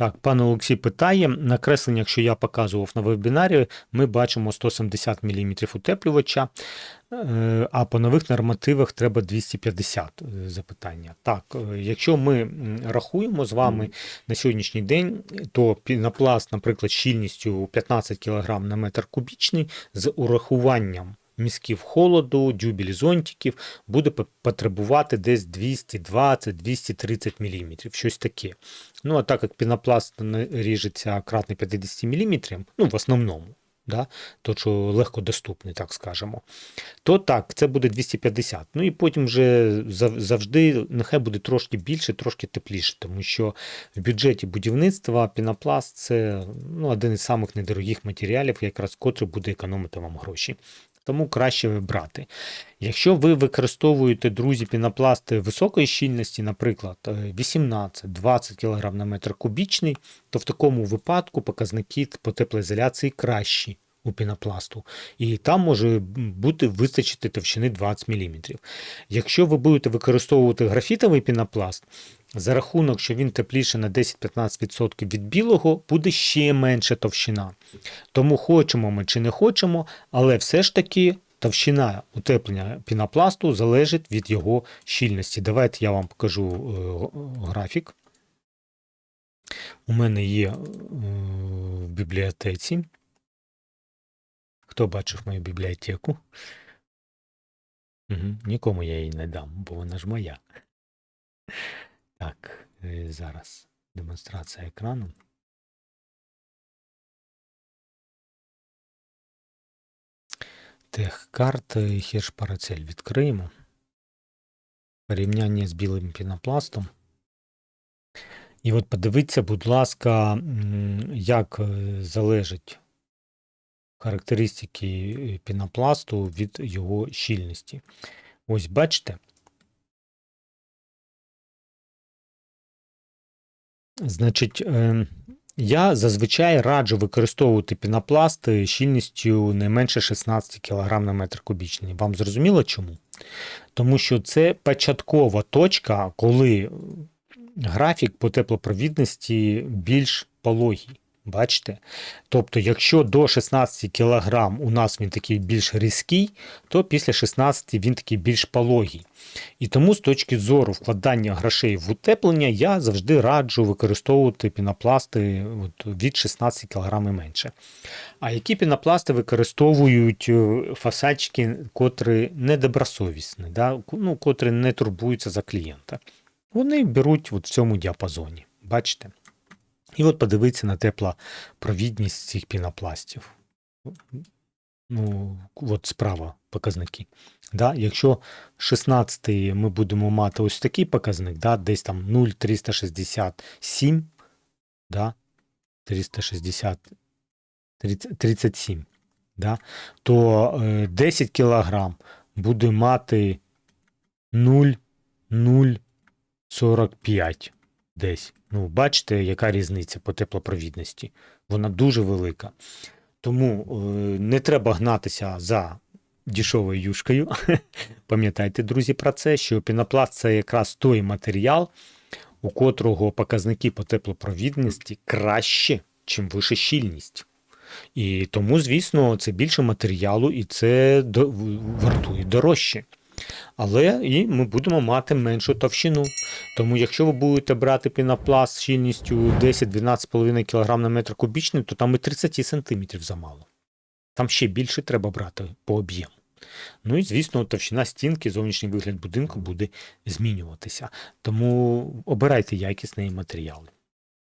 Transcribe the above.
Так, пан Олексій питає, на кресленнях, що я показував на вебінарі, ми бачимо 170 мм утеплювача, е, а по нових нормативах треба 250 е, запитання. Так, е, якщо ми рахуємо з вами на сьогоднішній день, то пінопласт, наприклад, щільністю 15 кг на метр кубічний з урахуванням місків холоду, дюбель зонтиків буде потребувати десь 220-230 мм, щось таке. Ну, а так як пінопласт ріжеться кратно 50 мм, ну, в основному, да, то що легко доступний, так скажемо, то так, це буде 250. Ну і потім вже завжди нехай буде трошки більше, трошки тепліше, тому що в бюджеті будівництва пінопласт це ну, один із самих недорогих матеріалів, якраз котрий буде економити вам гроші. Тому краще брати. Якщо ви використовуєте, друзі, пінопласти високої щільності, наприклад, е, 18-20 кг на метр кубічний, то в такому випадку показники по теплоізоляції кращі у пінопласту. І там може бути вистачити товщини 20 мм. Якщо ви будете використовувати графітовий пінопласт, за рахунок, що він тепліше на 10-15% від білого, буде ще менша товщина. Тому хочемо ми чи не хочемо, але все ж таки товщина утеплення пінопласту залежить від його щільності. Давайте я вам покажу е, графік. У мене є е, в бібліотеці. Хто бачив мою бібліотеку? Угу. Нікому я її не дам, бо вона ж моя. Так, е, зараз демонстрація екрану. Техкарт Хіршпарацель відкриємо. Порівняння з білим пінопластом. І от подивіться, будь ласка, як е, залежать характеристики е, пінопласту від його щільності. Ось бачите. Значить, е, я зазвичай раджу використовувати пінопласти щільністю не менше 16 кг на метр кубічний. Вам зрозуміло чому? Тому що це початкова точка, коли графік по теплопровідності більш пологий. Бачите? Тобто, якщо до 16 кг у нас він такий більш різкий, то після 16 він такий більш пологий. І тому з точки зору вкладання грошей в утеплення я завжди раджу використовувати пінопласти від 16 кг і менше. А які пінопласти використовують е, фасадчики, котрі недобросовісні, да? ну, котрі не турбуються за клієнта? Вони беруть от в цьому діапазоні. Бачите? І от подивіться на теплопровідність цих пінопластів. Ну, от справа показники. Да? Якщо 16 ми будемо мати ось такий показник, да? десь там 0,367, да? 360, 30, 37, да? то е, 10 кг буде мати 0,045 десь. Ну, бачите, яка різниця по теплопровідності. Вона дуже велика. Тому е, не треба гнатися за дішовою юшкою. Пам'ятайте, друзі, про це, що пінопласт це якраз той матеріал, у котрого показники по теплопровідності краще, чим вище щільність. І тому, звісно, це більше матеріалу і це вартує дорожче. Але і ми будемо мати меншу товщину. Тому, якщо ви будете брати пінопласт з щільністю 10-12,5 кг на метр кубічний, то там і 30 см замало. Там ще більше треба брати по об'єму. Ну і, звісно, товщина стінки, зовнішній вигляд будинку буде змінюватися. Тому обирайте якісні матеріали.